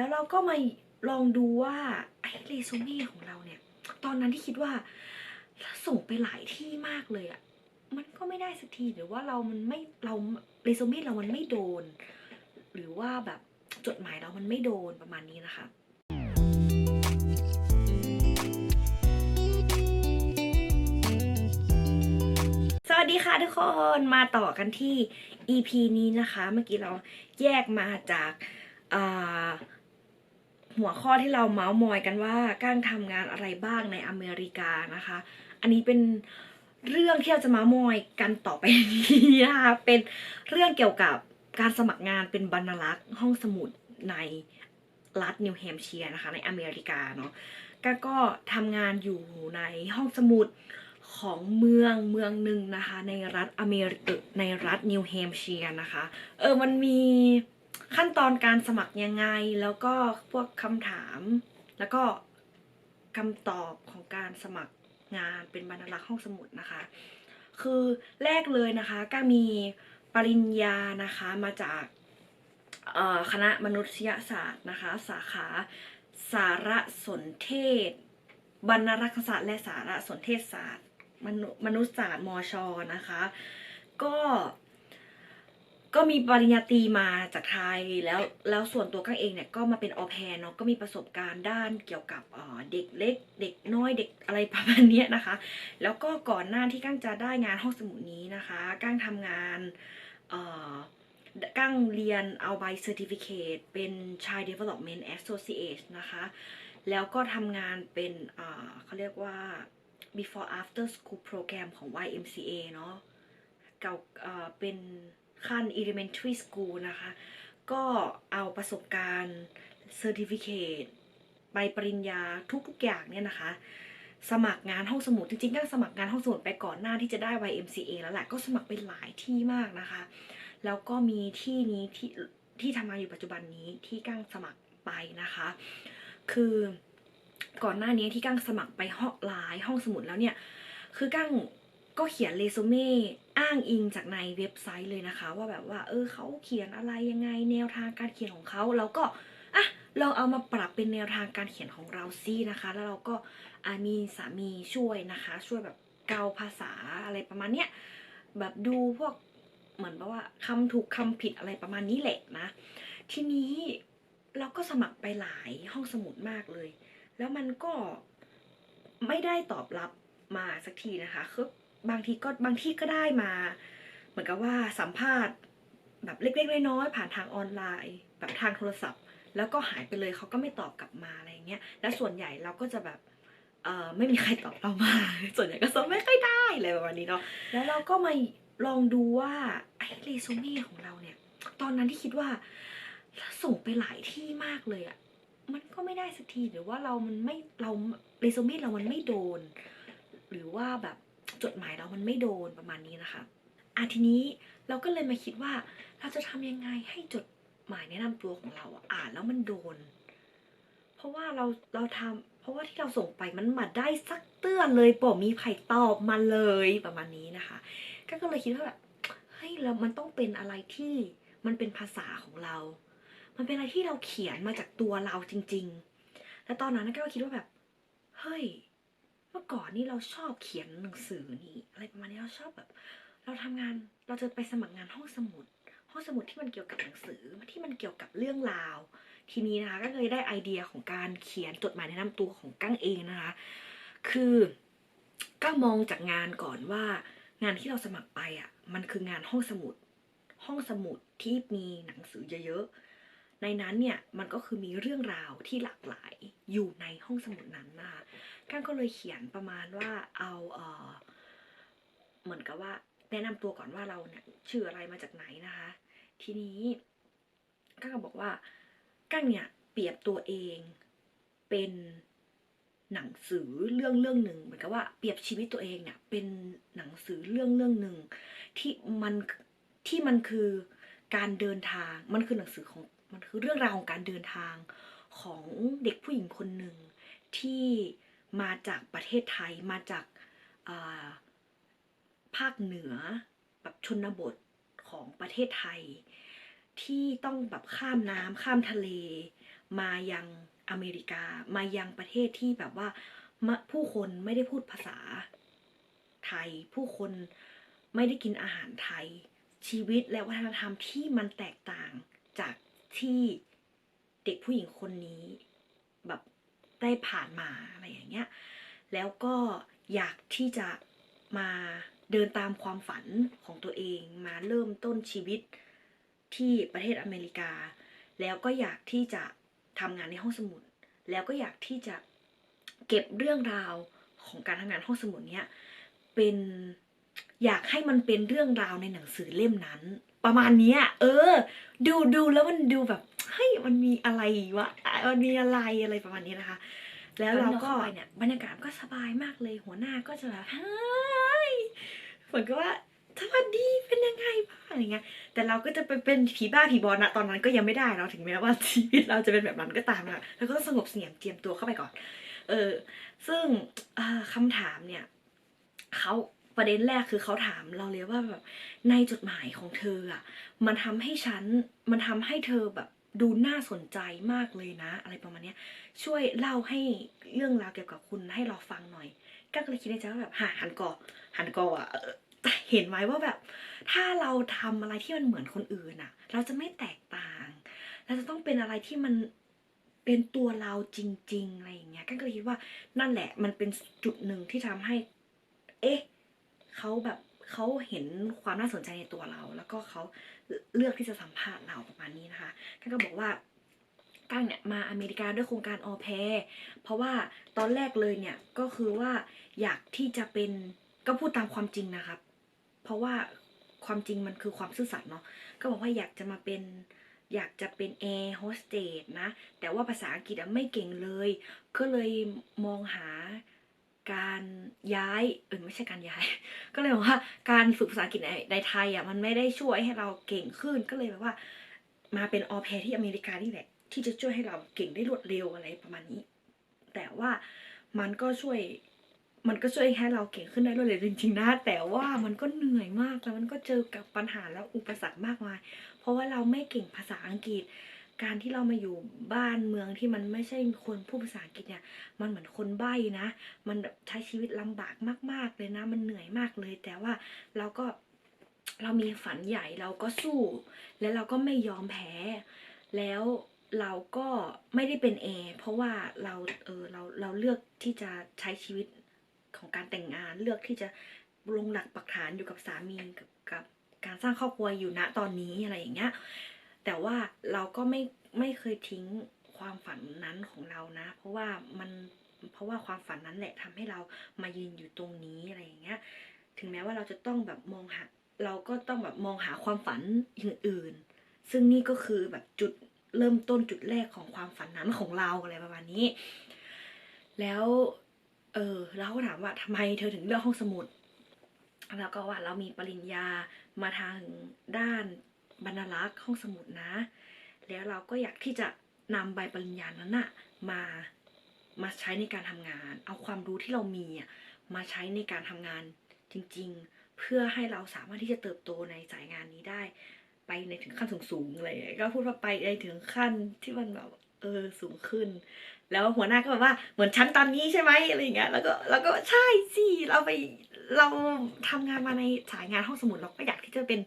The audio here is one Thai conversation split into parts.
แล้วเราก็มาลองดูว่าไอ้เรซูเม่ของเราเนี่ย ตอนนั้นที่คิดว่าส่งไปหลายที่มากเลยอะมันก็ไม่ได้สักทีหรือว่าเรามันไม่เราเรซูเม่เรามันไม่โดน หรือว่าแบบจดหมายเรามันไม่โดนประมาณนี้นะคะสวัสดีค่ะทุกคนมาต่อกันที่ EP นี้นะคะ เมื่อกี้เราแยกมาจากอ่า หัวข้อที่เราเมาส์มอยกันว่าก้างทำงานอะไรบ้างในอเมริกานะคะ อันนี้เป็นเรื่องที่เราจะเมาส์มอยกันต่อไปนี้นะคะเป็นเรื่องเกี่ยวกับการสมัครงานเป็นบรรลักษ์ห้องสมุดในรัฐนิวแฮมป์เชียร์นะคะในอเมริกาเนาะก้างก็ทำงานอยู่ในห้องสมุดของเมืองเมืองหนึ่งนะคะ ในรัฐอเมริกาในรัฐนิวแฮมป์เชียร์นะคะ เออมันมี ขั้นตอนการสมัครยังไง แล้วก็พวกคำถาม แล้วก็คำตอบของการสมัครงานเป็นบรรลักษ์ห้องสมุดนะคะ คือแรกเลยนะคะก็มีปริญญานะคะมาจากคณะมนุษยศาสตร์นะคะ สาขาสารสนเทศ บรรณารักษศาสตร์และสารสนเทศศาสตร์มนุมนุษยศาสตร์มชนะคะ ก็ ก็มีปริญญาตรีมาจากไทยแล้วแล้วส่วนตัวก้างเองเนี่ยก็มาเป็นออแพนเนาะก็มีประสบการณ์ด้านเกี่ยวกับเด็กเล็ก เด็กน้อยเด็กอะไรประมาณเนี้ยนะคะ แล้วก็ก่อนหน้าที่ก้างจะได้งานห้องสมุดนี้นะคะก้างทำงานเอ่อก้างเรียนเอาใบเซอร์ติฟิเคตเป็น Child Development Associate นะคะ แล้วก็ทำงานเป็นเขาเรียกว่า before after school program ของ YMCA เนาะเก่าเป็น ขั้น elementary school นะคะ ก็เอาประสบการณ์ certificate ใบปริญญาทุกๆอย่างเนี่ยนะคะ สมัครงานห้องสมุดจริงๆก็สมัครงานห้องสมุดไปก่อนหน้าที่จะได้ YMCA แล้วแหละก็สมัครไปหลายที่มากนะคะ แล้วก็มีที่นี้ที่ที่ทำงานอยู่ปัจจุบันนี้ที่กั้งสมัครไปนะคะ คือก่อนหน้านี้ที่กั้งสมัครไปห้องหลายห้องสมุดแล้วเนี่ย คือกั้ง ก็เขียนเรซูเม่อ้างอิงจากในเว็บไซต์เลยนะคะ ว่าแบบว่า เออเขาเขียนอะไรยังไงแนวทางการเขียนของเขาเราก็อะลองเอามาปรับเป็นแนวทางการเขียนของเราซินะคะ แล้วเราก็มีสามีช่วยนะคะ ช่วยแบบเกาภาษาอะไรประมาณเนี้ยแบบดูพวกเหมือนแบบว่าคำถูกคำผิดอะไรประมาณนี้แหละนะ ทีนี้เราก็สมัครไปหลายห้องสมุดมากเลย แล้วมันก็ไม่ได้ตอบรับมาสักทีนะคะคือ บางทีก็บางที่ก็ได้มา เหมือนกับว่าสัมภาษณ์ แบบเล็กๆน้อยๆผ่านทางออนไลน์ แบบทางโทรศัพท์ แล้วก็หายไปเลยเขาก็ไม่ตอบกลับมาอะไรเงี้ยแล้วส่วนใหญ่เราก็จะแบบเอ่อไม่มีใครตอบเรามา ส่วนใหญ่ก็ส่งไม่ค่อยได้อะไรประมาณนี้เนาะแล้วเราก็มาลองดูว่าไอ้เรซูเม่ของเราเนี่ย ตอนนั้นที่คิดว่าส่งไปหลายที่มากเลยอะมันก็ไม่ได้สักทีหรือว่าเรามันไม่เราเรซูเม่เรามันไม่โดน หรือว่าแบบ จดหมายเรามันไม่โดนประมาณนี้นะคะอะทีนี้เราก็เลยมาคิดว่า เราจะทำยังไงให้จดหมายแนะนำตัวของเราอ่านแล้วมันโดน เพราะว่าเราเราทำเพราะว่าที่เราส่งไปมันมาได้สักเตือนเลยบอกมีใครตอบมาเลยประมาณนี้นะคะ ก็ก็เลยคิดว่าแบบเฮ้ยเรามันต้องเป็นอะไรที่มันเป็นภาษาของเรา มันเป็นอะไรที่เราเขียนมาจากตัวเราจริง ๆ แล้วตอนนั้นก็คิดว่าแบบ เฮ้ย เมื่อก่อนนี่เราชอบเขียนหนังสือนี่อะไรประมาณนี้เราชอบแบบ เราทำงานเราจะไปสมัครงานห้องสมุด ห้องสมุดที่มันเกี่ยวกับหนังสือที่มันเกี่ยวกับเรื่องราว ทีนี้นะคะก็เลยได้ไอเดียของการเขียนจดหมายแนะนำตัวของกั้งเองนะคะ คือกั้งมองจากงานก่อนว่างานที่เราสมัครไปอะมันคืองานห้องสมุด ห้องสมุดที่มีหนังสือเยอะๆในนั้นเนี่ยมันก็คือมีเรื่องราวที่หลากหลายอยู่ในห้องสมุดนั้นนะคะ ก้างก็เลยเขียนประมาณว่าเอาเออเหมือนกับว่า แนะนำตัวก่อนว่าเราเนี่ยชื่ออะไรมาจากไหนนะคะ ทีนี้ก้างก็บอกว่าก้างเนี่ยเปรียบตัวเองเป็นหนังสือเรื่องเรื่องหนึ่งเหมือนกับว่าเปรียบชีวิตตัวเองเนี่ยเป็นหนังสือเรื่องเรื่องหนึ่งที่มันที่มันคือการเดินทางมันคือหนังสือของมันคือเรื่องราวของการเดินทางของเด็กผู้หญิงคนหนึ่งที่ มาจากประเทศไทยมาจากาภาคเหนือแบบชนบทของประเทศไทย ที่ต้องแบบข้ามน้ำข้ามทะเล มายังอเมริกามายังประเทศที่แบบว่าผู้คนไม่ได้พูดภาษาไทย ผู้คนไม่ได้กินอาหารไทย ชีวิตและวัฒนธรรมที่มันแตกต่างจากที่เด็กผู้หญิงคนนี้ ได้ผ่านมาอะไรอย่างเงี้ย แล้วก็อยากที่จะมาเดินตามความฝันของตัวเองมาเริ่มต้นชีวิตที่ประเทศอเมริกา แล้วก็อยากที่จะทำงานในห้องสมุด แล้วก็อยากที่จะเก็บเรื่องราวของการทำงานห้องสมุดเนี้ยเป็นอยากให้มันเป็นเรื่องราวในหนังสือเล่มนั้น ประมาณนี้เออ ดูดูแล้วมันดูแบบเฮ้ยมันมีอะไรวะมันมีอะไรอะไรประมาณนี้นะคะ แล้วเราก็เนี่ยบรรยากาศก็สบายมากเลยหัวหน้าก็จะแบบเฮ้ยเหมือนกับว่าสวัสดีเป็นยังไงบ้างอะไรเงี้ย แต่เราก็จะไปเป็นผีบ้าผีบอลนะตอนนั้นก็ยังไม่ได้เนาถึงแม้ว่าชีวิตเราจะเป็นแบบนั้นก็ตามนะแล้วก็ต้องสงบเสงี่ยมเจียมตัวเข้าไปก่อน เออ ซึ่งเอ่อคำถามเนี่ยเขา ประเด็นแรกคือเขาถามเราเลยว่าแบบในจดหมายของเธออะ มันทำให้ฉัน มันทำให้เธอแบบดูน่าสนใจมากเลยนะ อะไรประมาณเนี้ยช่วยเล่าให้เรื่องราวเกี่ยวกับคุณให้เราฟังหน่อย ก็เลยคิดในใจว่าแบบหาหันกอหันกออะเห็นไหมว่าแบบ ถ้าเราทำอะไรที่มันเหมือนคนอื่นอะ เราจะไม่แตกต่าง เราจะต้องเป็นอะไรที่มันเป็นตัวเราจริงๆอะไรอย่างเงี้ยก็เลยคิดว่านั่นแหละ มันเป็นจุดหนึ่งที่ทำให้ เอ๊ะ เขาแบบเขาเห็นความน่าสนใจในตัวเรา แล้วก็เขาเลือกที่จะสัมภาษณ์เราประมาณนี้นะคะก็ก็บอกว่าตั้งเนี่ยมาอเมริกาด้วยโครงการออแพเพราะว่าตอนแรกเลยเนี่ยก็คือว่าอยากที่จะเป็นก็พูดตามความจริงนะครับ เพราะว่าความจริงมันคือความซื่อสัตย์เนาะก็บอกว่าอยากจะมาเป็นอยากจะเป็นแอร์โฮสเตสนะ แต่ว่าภาษาอังกฤษไม่เก่งเลย ก็เลยมองหา การย้ายเออไม่ใช่การย้าย ก็เลยบอกว่าการฝึกภาษาอังกฤษในในไทยอะมันไม่ได้ช่วยให้เราเก่งขึ้นก็เลยแบบว่า มาเป็นออแพที่อเมริกานี่แหละ ที่จะช่วยให้เราเก่งได้รวดเร็วอะไรประมาณนี้ แต่ว่ามันก็ช่วย มันก็ช่วยให้เราเก่งขึ้นได้รวดเร็วจริงๆนะแต่ว่ามันก็เหนื่อยมากแล้วมันก็เจอกับปัญหาและอุปสรรคมากมาย เพราะว่าเราไม่เก่งภาษาอังกฤษ การที่เรามาอยู่บ้านเมืองที่มันไม่ใช่คนพูดภาษาอังกฤษเนี่ย มันเหมือนคนใบ้นะ มันใช้ชีวิตลำบากมาก ๆ เลยนะ มันเหนื่อยมากเลย แต่ว่าเราก็เรามีฝันใหญ่เราก็สู้ แล้วเราก็ไม่ยอมแพ้ แล้วเราก็ไม่ได้เป็นแอร์เพราะว่าเราเออเราเราเลือกที่จะใช้ชีวิตของการแต่งงานเลือกที่จะลงหลักปักฐานอยู่กับสามีกับกับการสร้างครอบครัวอยู่ณตอนนี้อะไรอย่างเงี้ย แต่ว่าเราก็ไม่ไม่เคยทิ้งความฝันนั้นของเรานะ เพราะว่ามันเพราะว่าความฝันนั้นแหละทำให้เรามายืนอยู่ตรงนี้อะไรอย่างเงี้ย ถึงแม้ว่าเราจะต้องแบบมองหาเราก็ต้องแบบมองหาความฝันอื่นๆซึ่งนี่ก็คือแบบจุดเริ่มต้นจุดแรกของความฝันนั้นของเราอะไรประมาณนี้ แล้ว เออเราก็ถามว่าทำไมเธอถึงเลือกห้องสมุด แล้วก็ว่าเรามีปริญญามาทางด้าน บรรลักษ์ห้องสมุดนะ แล้วเราก็อยากที่จะนำใบปริญญานั้นน่ะมามาใช้ในการทำงาน เอาความรู้ที่เรามีอะมาใช้ในการทำงานจริงๆ เพื่อให้เราสามารถที่จะเติบโตในสายงานนี้ได้ ไปในถึงขั้นสูงๆอะไรอย่างเลยก็พูดว่าไปในถึงขั้นที่มันแบบเออสูงขึ้น แล้วหัวหน้าก็แบบว่าเหมือนฉันตอนนี้ใช่ไหมอะไรอย่างเงี้ยแล้วก็แล้วก็ใช่สิเราไป เราทำงานมาในสายงานห้องสมุดเราก็อยากที่จะเป็น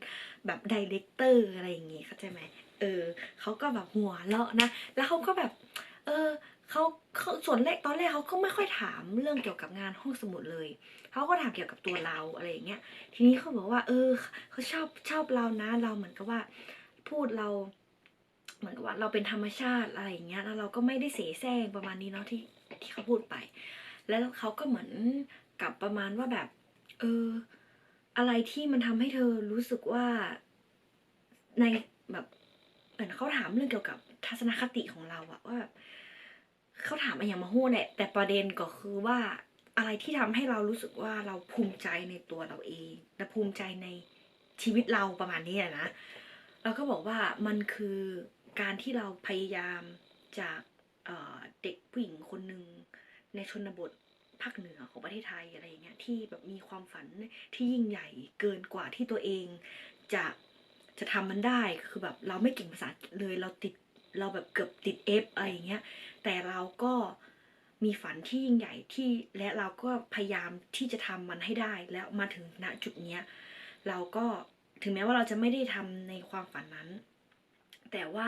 แบบดีเลกเตอร์อะไรอย่างงี้เข้าใจไหมเออเขาก็แบบหัวเราะนะ แล้วเขาก็แบบ เออเขาเขาส่วนแรกตอนแรกเขาก็ไม่ค่อยถามเรื่องเกี่ยวกับงานห้องสมุดเลยเขาก็ถามเกี่ยวกับตัวเราอะไรอย่างเงี้ย ทีนี้เขาบอกว่า เออเขาชอบชอบเรานะ เราเหมือนกับว่า พูดเรา เหมือนกับว่าเราเป็นธรรมชาติอะไรอย่างเงี้ย แล้วเราก็ไม่ได้เสแสร้งประมาณนี้เนาะที่ที่เขาพูดไป แล้วเขาก็เหมือนกับประมาณว่าแบบ เออ อะไรที่มันทำให้เธอรู้สึกว่าในแบบเหมือนเขาถามเรื่องเกี่ยวกับทัศนคติของเราอะว่าเขาถามอะไรอย่างมาโหแหละแต่ประเด็นก็คือว่าอะไรที่ทำให้เรารู้สึกว่าเราภูมิใจในตัวเราเอง และภูมิใจในชีวิตเราประมาณนี้อะนะเราก็บอกว่ามันคือการที่เราพยายามจากเเด็กผู้หญิงคนหนึ่งในชนบท ภาคเหนือของประเทศไทยอะไรอย่างเงี้ยที่แบบมีความฝันที่ยิ่งใหญ่เกินกว่าที่ตัวเองจะจะทำมันได้คือแบบเราไม่เก่งภาษาเลยเราติดเราแบบเกือบติด F อะไรอย่างเงี้ยแต่เราก็มีฝันที่ยิ่งใหญ่ที่และเราก็พยายามที่จะทำมันให้ได้แล้วมาถึงณจุดเนี้ยเราก็ถึงแม้ว่าเราจะไม่ได้ทำในความฝันนั้น แต่ว่า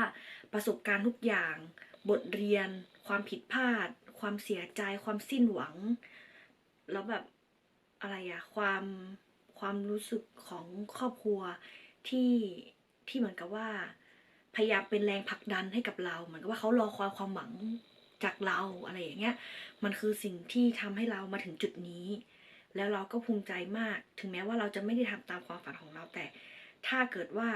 ประสบการณ์ทุกอย่าง บทเรียน ความผิดพลาด ความเสียใจ ความสิ้นหวัง แล้วแบบอะไรอะความความรู้สึกของครอบครัวที่ที่เหมือนกับว่า พยายามเป็นแรงผลักดันให้กับเรา เหมือนกับว่าเขารอคอยความหวังจากเราอะไรอย่างเงี้ย มันคือสิ่งที่ทำให้เรามาถึงจุดนี้ แล้วเราก็ภูมิใจมาก ถึงแม้ว่าเราจะไม่ได้ทำตามความฝันของเราแต่ ถ้าเกิดว่า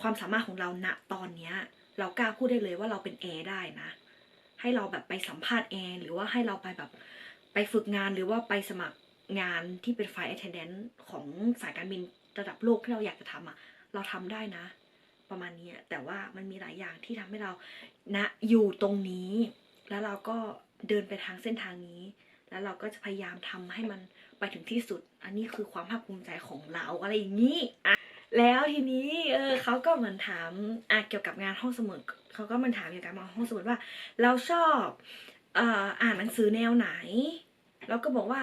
ความสามารถของเราณตอนเนี้ย เรากล้าพูดได้เลยว่าเราเป็นแอร์ได้นะ ให้เราแบบไปสัมภาษณ์แอร์หรือว่าให้เราไปแบบไปฝึกงานหรือว่าไปสมัครงานที่เป็นไฟ attendant ของสายการบินระดับโลกที่เราอยากจะทำอะ เราทำได้นะ ประมาณนี้แต่ว่ามันมีหลายอย่างที่ทำให้เราณอยู่ตรงนี้ แล้วเราก็เดินไปทางเส้นทางนี้ แล้วเราก็จะพยายามทำให้มันไปถึงที่สุด อันนี้คือความภาคภูมิใจของเราอะไรอย่างนี้อะ แล้วทีนี้เออเขาก็เหมือนถามอะเกี่ยวกับงานห้องสมุดเขาก็มันถามเกี่ยวกับงานห้องสมุดว่า เราชอบเอ่ออ่านหนังสือแนวไหน เราก็บอกว่า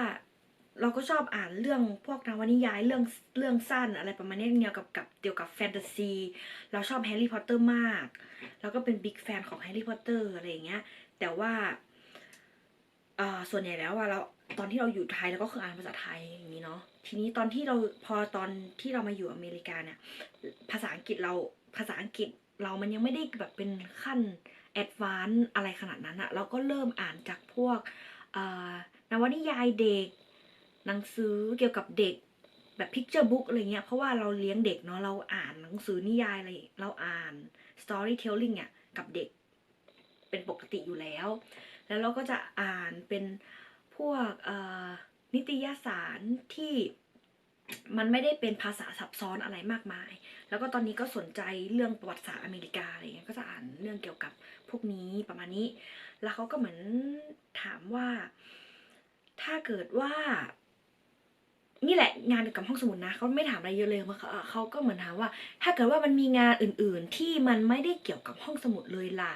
เราก็ชอบอ่านเรื่องพวกนวนิยายเรื่องเรื่องสั้นอะไรประมาณนี้แนวกับกับเกี่ยวกับแฟนตาซี เราชอบแฮร์รี่พอตเตอร์มาก แล้วก็เป็นบิ๊กแฟนของแฮร์รี่พอตเตอร์อะไรอย่างเงี้ย แต่ว่าเอ่อส่วนใหญ่แล้วว่าเรา ตอนที่เราอยู่ไทยเราก็คืออ่านภาษาไทยอย่างนี้เนาะทีนี้ตอนที่เราพอตอนที่เรามาอยู่อเมริกาเนี่ย ภาษาอังกฤษเราภาษาอังกฤษเรามันยังไม่ได้แบบเป็นขั้นแอดวานซ์อะไรขนาดนั้นอะเราก็เริ่มอ่านจากพวกนวนิยายเด็ก หนังสือเกี่ยวกับเด็กแบบพิกเจอร์บุ๊กอะไรเงี้ย เพราะว่าเราเลี้ยงเด็กเนาะเราอ่านหนังสือนิยายอะไรเราอ่าน storytelling อะกับเด็กเป็นปกติอยู่แล้ว แล้วเราก็จะอ่านเป็น วกนิตยสารที่มันไม่ได้เป็นภาษาซับซ้อนอะไรมากมาย แล้วก็ตอนนี้ก็สนใจเรื่องประวัติศาสตร์อเมริกาอะไรเงี้ย ก็จะอ่านเรื่องเกี่ยวกับพวกนี้ประมาณนี้ แล้วเขาก็เหมือนถามว่า ถ้าเกิดว่า นี่แหละงานเกี่ยวกับห้องสมุดนะเขาไม่ถามอะไรเยอะเลยเขาเขาก็เหมือนถามว่า ถ้าเกิดว่ามันมีงานอื่น ๆ ที่มันไม่ได้เกี่ยวกับห้องสมุดเลยล่ะ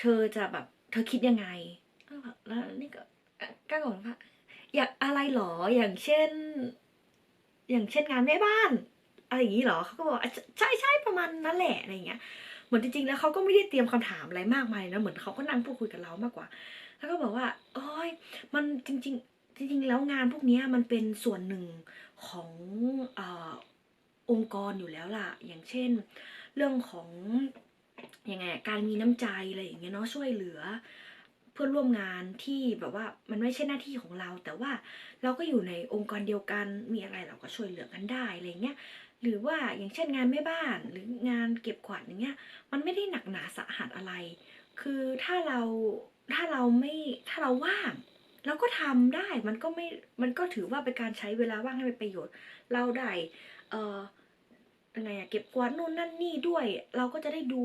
เธอจะแบบ เธอคิดยังไงแล้วนี่ก็ ก็บอกว่าอยากอะไรหรออย่างเช่น อย่างเช่นงานแม่บ้านอะไรอย่างนี้หรอเขาก็บอกใช่ใช่ประมาณนั้นแหละอะไรอย่างเงี้ยเหมือนจริงๆแล้วเขาก็ไม่ได้เตรียมคำถามอะไรมากมายนะเหมือนเขาก็นั่งพูดคุยกับเรามากกว่า แล้วก็บอกว่าโอ้ยมันจริง ๆ จริง ๆ แล้วงานพวกนี้มันเป็นส่วนหนึ่งของอองค์กรอยู่แล้วล่ะ อย่างเช่น เรื่องของยังไงการมีน้ำใจอะไรอย่างเงี้ยเนาะช่วยเหลือ เพื่อนร่วมงานที่แบบว่ามันไม่ใช่หน้าที่ของเรา แต่ว่าเราก็อยู่ในองค์กรเดียวกันมีอะไรเราก็ช่วยเหลือกันได้อะไรเงี้ยหรือว่าอย่างเช่นงานแม่บ้านหรืองานเก็บขวดอย่างเงี้ยมันไม่ได้หนักหนาสาหัสอะไร คือถ้าเราถ้าเราไม่ถ้าเราว่าง เราก็ทำได้มันก็ไม่มันก็ถือว่าเป็นการใช้เวลาว่างให้เป็นประโยชน์ เราได้เอ่อยังไงอะเก็บกวาดนู่นนั่นนี่ด้วย เราก็จะได้ดู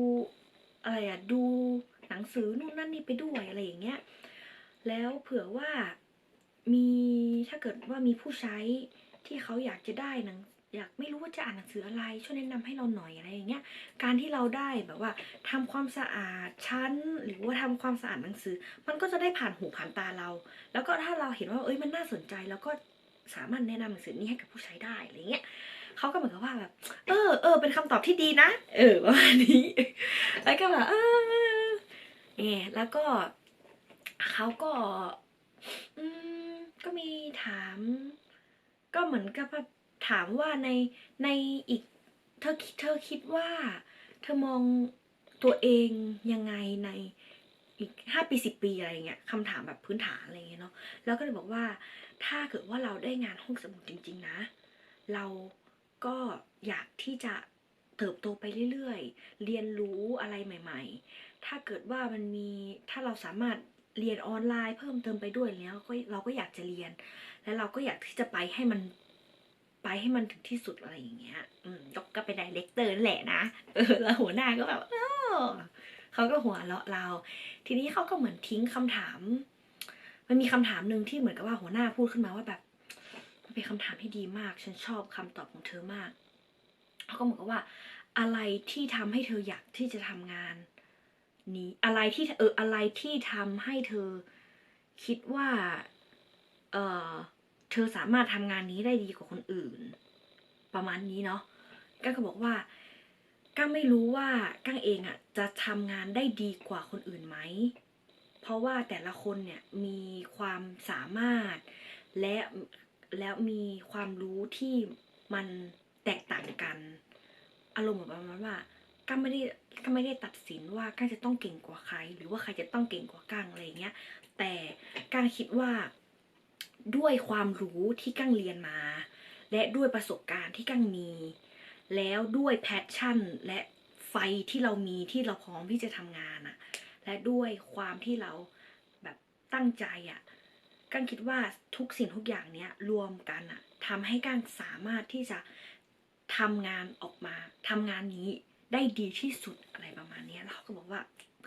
อะไรอะดู หนังสือนู่นนั่นนี่ไปด้วยอะไรอย่างเงี้ย แล้วเผื่อว่ามีถ้าเกิดว่ามีผู้ใช้ที่เขาอยากจะได้หนังอยากไม่รู้ว่าจะอ่านหนังสืออะไร ช่วยแนะนำให้เราหน่อยอะไรอย่างเงี้ย การที่เราได้แบบว่าทำความสะอาดชั้น หรือว่าทำความสะอาดหนังสือ มันก็จะได้ผ่านหูผ่านตาเรา แล้วก็ถ้าเราเห็นว่าเอ้ยมันน่าสนใจแล้วก็สามารถแนะนำหนังสือนี้ให้กับผู้ใช้ได้อะไรเงี้ยเขาก็เหมือนกับว่าแบบ เออเออเป็นคำตอบที่ดีนะ เออประมาณนี้ แล้วก็แบบเออ เออแล้วก็เขาก็อืมก็มีถาม ก็เหมือนกับถามว่าในในอีกเธอเธอคิดว่า เธอมองตัวเองยังไงในอีกห้าปีสิบปีอะไรเงี้ยคำถามแบบพื้นฐานอะไรเงี้ยเนาะแล้วก็เลยบอกว่า ถ้าเกิดว่าเราได้งานห้องสมุดจริง ๆ นะ เราก็อยากที่จะเติบโตไปเรื่อยๆ เรียนรู้อะไรใหม่ ๆ ถ้าเกิดว่ามันมีถ้าเราสามารถเรียนออนไลน์เพิ่มเติมไปด้วยแล้วก็เราก็อยากจะเรียน แล้วเราก็อยากที่จะไปให้มันไปให้มันถึงที่สุดอะไรอย่างเงี้ย อืมก็เป็นไดเรคเตอร์นั่นแหละนะ เออ แล้วหัวหน้าก็แบบเออเขาก็หัวเราะเรา ทีนี้เขาก็เหมือนทิ้งคำถาม มันมีคำถามหนึ่งที่เหมือนกับว่าหัวหน้าพูดขึ้นมาว่าแบบมันเป็นคำถามที่ดีมาก ฉันชอบคำตอบของเธอมากเขาก็เหมือนกับว่า อะไรที่ทำให้เธออยากที่จะทำงาน นี้อะไรที่เอออะไรที่ทำให้เธอคิดว่า เออเธอสามารถทำงานนี้ได้ดีกว่าคนอื่น ประมาณนี้เนาะก้างก็บอกว่าก้างไม่รู้ว่าก้างเองอะ่ะจะทำงานได้ดีกว่าคนอื่นไหม เพราะว่าแต่ละคนเนี่ยมีความสามารถและแล้วมีความรู้ที่มันแตกต่างกัน อารมณ์แบบประมาณว่า ก้างไม่ได้ก้างไม่ได้ตัดสินว่าก้างจะต้องเก่งกว่าใคร หรือว่าใครจะต้องเก่งกว่าก้างอะไรเงี้ย แต่ก้างคิดว่าด้วยความรู้ที่ก้างเรียนมา และด้วยประสบการณ์ที่ก้างมี แล้วด้วยแพชชั่นและไฟที่เรามีที่เราพร้อมที่จะทำงานอะและด้วยความที่เราแบบตั้งใจอะก้างคิดว่าทุกสิ่งทุกอย่างเนี้ยรวมกันอะทำให้ก้างสามารถที่จะทำงานออกมาทำงานนี้ ได้ดีที่สุดอะไรประมาณนี้แล้วเขาก็บอกว่า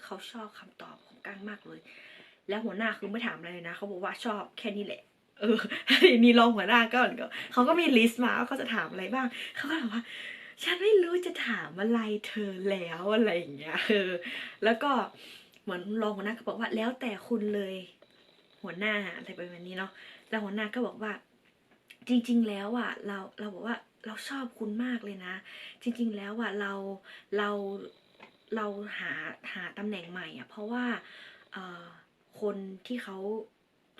เขาชอบคำตอบของก้างมากเลย แล้วหัวหน้าคือไม่ถามอะไรเลยนะเขาบอกว่าชอบแค่นี้แหละ เออนี้รองหัวหน้าก็เหมือนกับเขาก็มีลิสต์มาว่าเขาจะถามอะไรบ้างเขาก็บอกว่า ฉันไม่รู้จะถามอะไรเธอแล้วอะไรอย่างเงี้ยเออแล้วก็เหมือนรองหัวหน้าก็บอกว่าแล้วแต่คุณเลย หัวหน้าอะไรประมาณนี้เนาะแล้วหัวหน้าก็บอกว่า จริง ๆ แล้วอะเราเราบอกว่าเราชอบคุณมากเลยนะ จริง ๆ แล้วอะเราเราเราหาหาตำแหน่งใหม่อะเพราะว่าคนที่เขา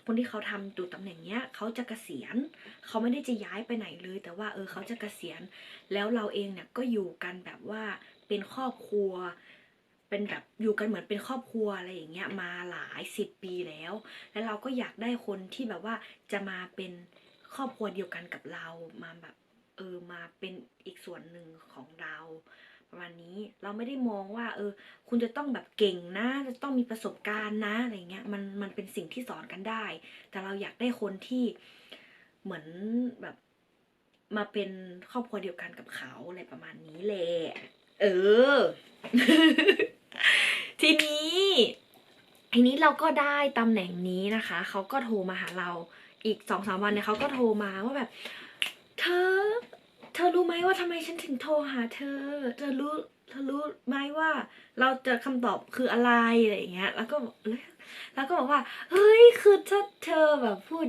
คนที่เขาทำตุตำแหน่งเนี้ยเขาจะเกษียณเขาไม่ได้จะย้ายไปไหนเลย แต่ว่าเออเขาจะเกษียณ แล้วเราเองเนี่ยก็อยู่กันแบบว่าเป็นครอบครัว เป็นแบบอยู่กันเหมือนเป็นครอบครัวอะไรอย่างเงี้ยมาหลายสิบปีแล้ว แล้วเราก็อยากได้คนที่แบบว่าจะมาเป็น ครอบครัวเดียวกันกับเรามาแบบเออมาเป็นอีกส่วนหนึ่งของเราประมาณนี้เราไม่ได้มองว่า เออ คุณจะต้องแบบเก่งนะ จะต้องมีประสบการณ์นะอะไรเงี้ยมันมันเป็นสิ่งที่สอนกันได้ แต่เราอยากได้คนที่เหมือนแบบมาเป็นครอบครัวเดียวกันกับเขาอะไรประมาณนี้แหละเออ ทีนี้ ทีนี้เราก็ได้ตำแหน่งนี้นะคะ เขาก็โทรมาหาเรา อีกสองสามวันเนี่ยเขาก็โทรมาว่าแบบ เธอ เธอรู้ไหมว่าทำไมฉันถึงโทรหาเธอ เธอรู้เธอรู้ไหมว่าเราจอคำตอบคืออะไรอะไรอย่างเงี้ย แล้วก็แล้วก็บอกว่า เฮ้ยคือถ้าเธอแบบพูด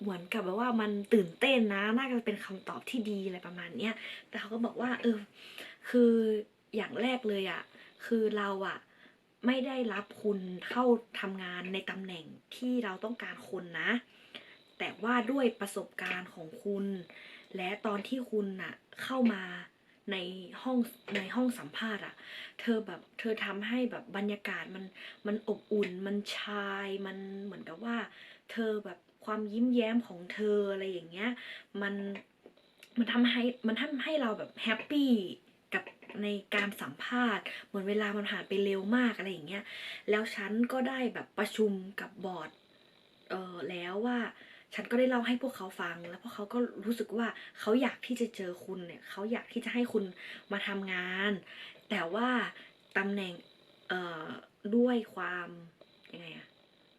เหมือนกับแบบว่ามันตื่นเต้นนะน่าจะเป็นคำตอบที่ดีอะไรประมาณเนี้ยแต่เขาก็บอกว่า เออ คืออย่างแรกเลยอะ่ะ คือเราอะ่ะไม่ได้รับคุณเข้าทำงานในตำแหน่งที่เราต้องการคนนะ แต่ว่าด้วยประสบการณ์ของคุณ และตอนที่คุณน่ะเข้ามาในห้องในห้องสัมภาษณ์อะเธอแบบเธอทำให้แบบบรรยากาศมันมันอบอุ่นมันชายมันเหมือนกับว่า เธอแบบความยิ้มแย้มของเธออะไรอย่างเงี้ยมันมันทำให้มันทำให้เราแบบแฮปปี้กับในการสัมภาษณ์เหมือนเวลามันผ่านไปเร็วมากอะไรอย่างเงี้ยแล้วฉันก็ได้แบบประชุมกับบอร์ดเออแล้วว่า ฉันก็ได้เล่าให้พวกเขาฟัง แล้วพวกเขาก็รู้สึกว่าเขาอยากที่จะเจอคุณเนี่ยเขาอยากที่จะให้คุณมาทำงาน แต่ว่าตำแหน่งเอ่อด้วยความยังไงอะ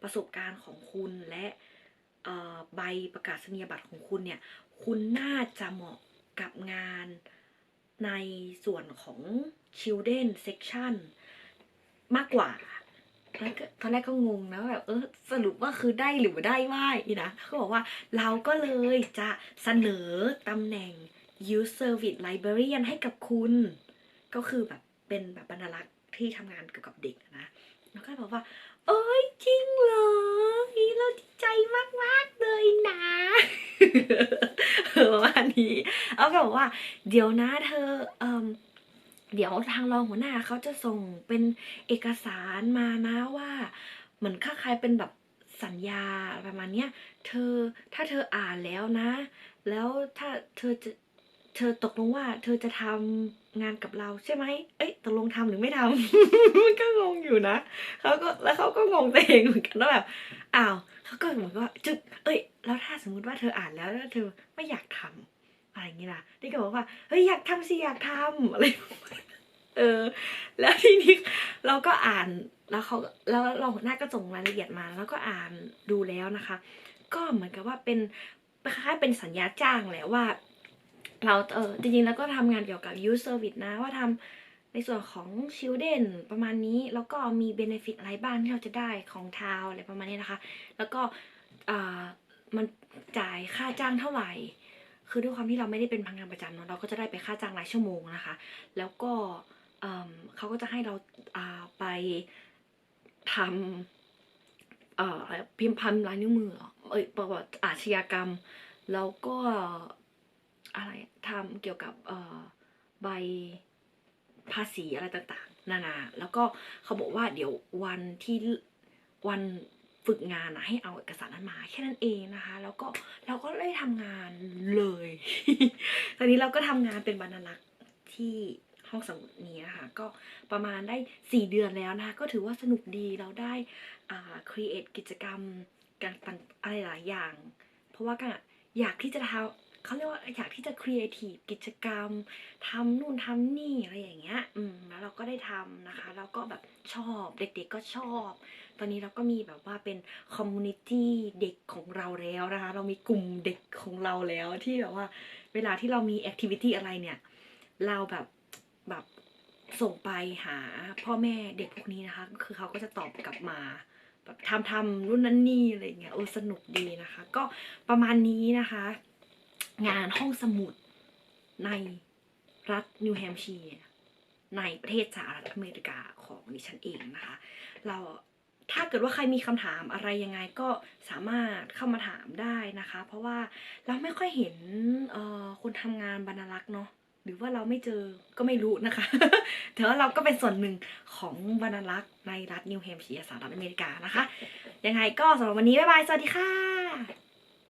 ประสบการณ์ของคุณและเอ่อใบประกาศนียบัตรของคุณเนี่ย คุณน่าจะเหมาะกับงานในส่วนของ children section มากกว่า ตอนแรกก็งงนะแบบเออสรุปว่าคือได้หรือไม่ได้ว่าอีนะเขาบอกว่าเราก็เลยจะเสนอตำแหน่ง youth service librarian ให้กับคุณ ก็คือแบบเป็นแบบบรรลักษ์ที่ทำงานเกี่ยวกับเด็กนะแล้วก็บอกว่า เอ้ยจริงเหรอนี่เราดีใจมากๆเลยนะประมาณนี้แล้วก็บอกว่า เดี๋ยวนะเธอเอ่ม เดี๋ยวทางรองหัวหน้าเขาจะส่งเป็นเอกสารมานะว่า เหมือนคล้ายๆเป็นแบบสัญญาประมาณเนี้ยเธอถ้าเธออ่านแล้วนะ แล้วถ้าเธอจะเธอตกลงว่าเธอจะทำงานกับเราใช่ไหม เอ้ยตกลงทำหรือไม่ทำมันก็งงอยู่นะเขาก็แล้วเขาก็งงตัวเองเหมือนกันว่าแบบอ้าวเขาก็เหมือนกับว่าจึกเอ้ย แล้วถ้าสมมุติว่าเธออ่านแล้วแล้วเธอไม่อยากทำ อะไรอย่างงี้ล่ะนี่ก็บอกว่าเฮ้ยอยากทำสิอยากทำอะไรเออ แล้วทีนี้เราก็อ่านแล้วเขาแล้วรองหัวหน้าก็ส่งรายละเอียดมา แล้วก็อ่านดูแล้วนะคะ ก็เหมือนกับว่าเป็นคล้ายๆเป็นสัญญาจ้างแหละว่า เราเออจริงๆแล้วก็ทำงานเกี่ยวกับ youth service นะว่าทำในส่วนของ Children ประมาณนี้ แล้วก็มี Benefit อะไรบ้างที่เราจะได้ของทาวอะไรประมาณนี้นะคะ แล้วก็อ่ามันจ่ายค่าจ้างเท่าไหร่ คือด้วยความที่เราไม่ได้เป็นพนักงานประจำเนอะเราก็จะได้ไปค่าจ้างรายชั่วโมงนะคะ แล้วก็เเขาก็จะให้เราาไปทำพิมพ์พันลายนิ้วมือเอ้ยประวัติอาชญากรรม แล้วก็อะไรทำเกี่ยวกับใบภาษีอะไรต่างๆ นานา แล้วก็เขาบอกว่าเดี๋ยววันที่วัน ฝึกงานนะให้เอาเอกสารนั้นมาแค่นั้นเองนะคะ แล้วก็เราก็ได้ทำงานเลย ตอนนี้เราก็ทำงานเป็นบรรณารักษ์ที่ห้องสมุดนี้นะคะก็ประมาณได้สี่เดือนแล้วนะคะก็ถือว่าสนุกดีเราได้อ่า create กิจกรรมการต่างอะไรหลายอย่าง เพราะว่าก็อยากที่จะทำเขาเรียกว่าอยากที่จะ creative กิจกรรมทำนู่นทำนี่อะไรอย่างเงี้ย อืมแล้วเราก็ได้ทำนะคะ แล้วก็แบบชอบเด็กๆก็ชอบ ตอนนี้เราก็มีแบบว่าเป็น community เด็กของเราแล้วนะคะ เรามีกลุ่มเด็กของเราแล้วที่แบบว่าเวลาที่เรามี activity อะไรเนี่ย เราแบบแบบส่งไปหาพ่อแม่เด็กพวกนี้นะคะ คือเขาก็จะตอบกลับมาแบบทำทำรุ่นนั้นนี่อะไรเงี้ยโอ้สนุกดีนะคะ ก็ประมาณนี้นะคะ งานห้องสมุดในรัฐนิวแฮมป์ชีร์ในประเทศสหรัฐอเมริกาของดิฉันเองนะคะ เรา ถ้าเกิดว่าใครมีคำถามอะไรยังไงก็สามารถเข้ามาถามได้นะคะ เพราะว่าเราไม่ค่อยเห็นคนทำงานบรรณารักษ์เนาะหรือว่าเราไม่เจอก็ไม่รู้นะคะแต่ว่าเราก็เป็นส่วนหนึ่งของบรรณารักษ์ในรัฐนิวแฮมป์ชียร์สหรัฐอเมริกานะคะ ยังไงก็สำหรับวันนี้ บ๊ายบาย สวัสดีค่ะ